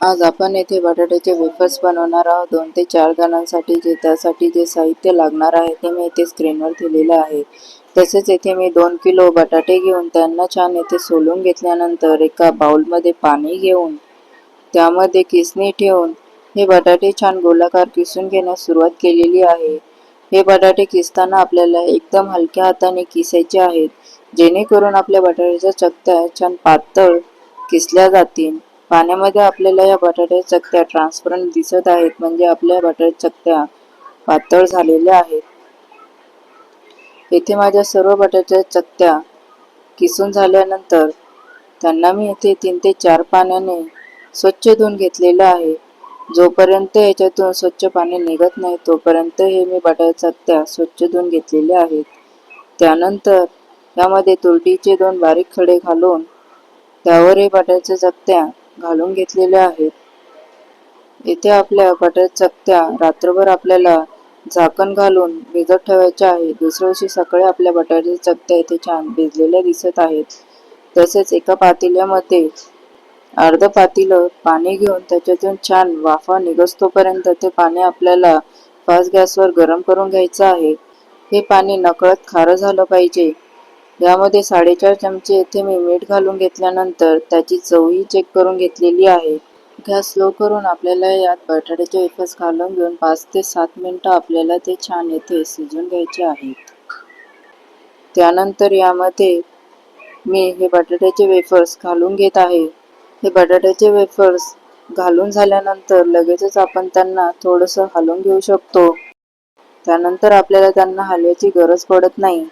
आज आपण येथे बटाट्याचे वेफर्स बनवणार आहोत. दोन ते चार जणांसाठी जे त्यासाठी जे साहित्य लागणार आहे ते मी येथे स्क्रीनवर दिलेलं आहे. तसेच येथे मी दोन किलो बटाटे घेऊन त्यांना छान येथे सोलून घेतल्यानंतर एका बाउलमध्ये पाणी घेऊन त्यामध्ये किसणी ठेवून हे बटाटे छान गोलाकार किसून घेण्यास सुरुवात केलेली आहे. हे बटाटे किसताना आपल्याला एकदम हलक्या हाताने किसायचे आहेत. जेणेकरून आपल्या बटाट्याच्या चकत्या छान पातळ किसल्या जातील. पाण्यामध्ये आपल्याला या बटाट्याच्या चकत्या ट्रान्सपरंट दिसत आहेत. म्हणजे आपल्या बटाट्याच्या चकत्या पातळ झालेल्या आहेत. येथे माझ्या सर्व बटाट्याच्या चकत्या किसून झाल्यानंतर त्यांना मी येथे तीन ते चार पाण्याने स्वच्छ धुवून घेतलेलं आहे. जोपर्यंत याच्यातून स्वच्छ पाणी निघत नाही तोपर्यंत हे मी बटाट्याच्या चकत्या स्वच्छ धुवून घेतलेल्या आहेत. त्यानंतर यामध्ये तुरटीचे दोन बारीक खडे घालून त्यावर हे बटाट्याच्या चकत्या घालून घेतलेल्या आहेत. येथे आपल्या बटाट्याच्या चकत्या रात्रभर आपल्याला झाकण घालून भिजत ठेवायच्या आहे दुसऱ्या दिवशी सकाळी आपल्या बटाट्याच्या चकत्या इथे छान भिजलेल्या दिसत आहेत. तसेच एका पातेल्यामध्ये अर्ध पातेलं पाणी घेऊन त्याच्यातून छान वाफा निघसतोपर्यंत ते पाणी आपल्याला फास्ट गॅसवर गरम करून घ्यायचं आहे. हे पाणी नकळत खारं झालं पाहिजे. यामध्ये साडेचार चमचे येथे मी मीठ घालून घेतल्यानंतर त्याची चवही चेक करून घेतलेली आहे. गॅस स्लो करून आपल्याला यात बटाट्याचे वेफर्स घालून घेऊन पाच ते सात मिनटं आपल्याला ते छान येथे शिजून घ्यायचे आहेत. त्यानंतर यामध्ये मी हे बटाट्याचे वेफर्स घालून घेत आहे. हे बटाट्याचे वेफर्स घालून झाल्यानंतर लगेचच आपण त्यांना थोडंसं हलवून घेऊ शकतो. त्यानंतर आपल्याला त्यांना हलव्याची गरज पडत नाही.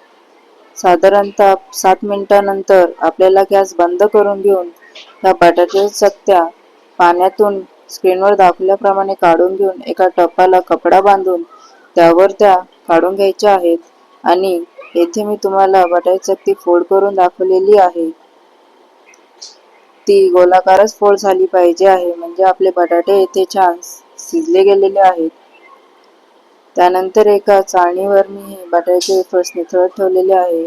साधारणतः सात मिनिटानंतर आपल्याला गॅस बंद करून घेऊन ह्या बटाट्याच्या चकत्या पाण्यातून स्क्रीनवर दाखवल्याप्रमाणे काढून घेऊन एका टपाला कपडा बांधून त्यावर त्या काढून घ्यायच्या आहेत. आणि येथे मी तुम्हाला बटाट्याची चकती फोड करून दाखवलेली आहे. ती गोलाकारच फोड झाली पाहिजे आहे. म्हणजे आपले बटाटे येथे छान शिजले गेलेले आहेत. त्यानंतर एका चाळणीवर मी हे बटाट्याचे वेफर्स निथळत ठेवलेले आहे.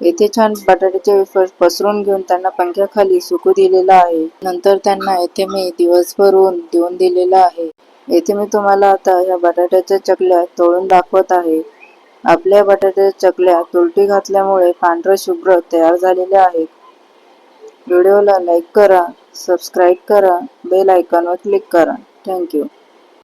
येथे छान बटाट्याचे वेफर्स पसरून घेऊन त्यांना पंख्याखाली सुकू दिलेला आहे. नंतर त्यांना येथे मी दिवसभर ऊन देऊन दिलेलं आहे. येथे मी तुम्हाला आता ह्या बटाट्याच्या चकल्या तळून दाखवत आहे. आपल्या बटाट्याच्या चकल्या तुलटी घातल्यामुळे पांढरं शुभ्र तयार झालेले आहेत व्हिडिओला लाईक करा सबस्क्राईब करा बेल आयकॉनवर क्लिक करा. थँक्यू